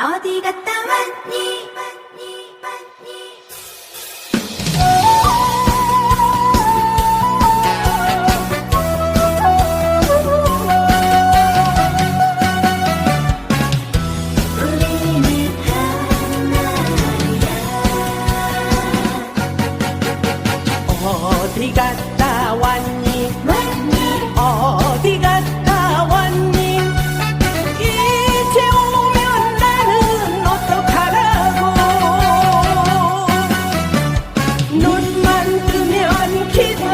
어디 갔다 왔니? 어디 갔다 왔니? keep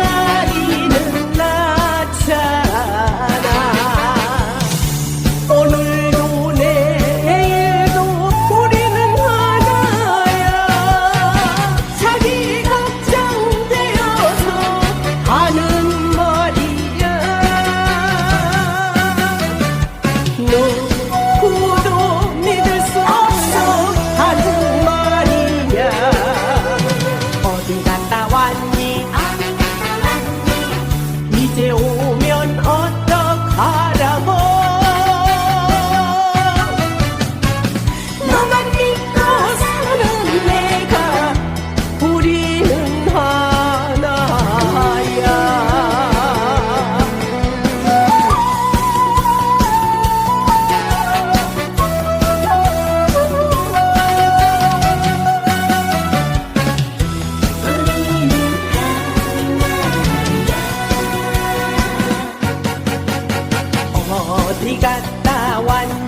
Ligatawan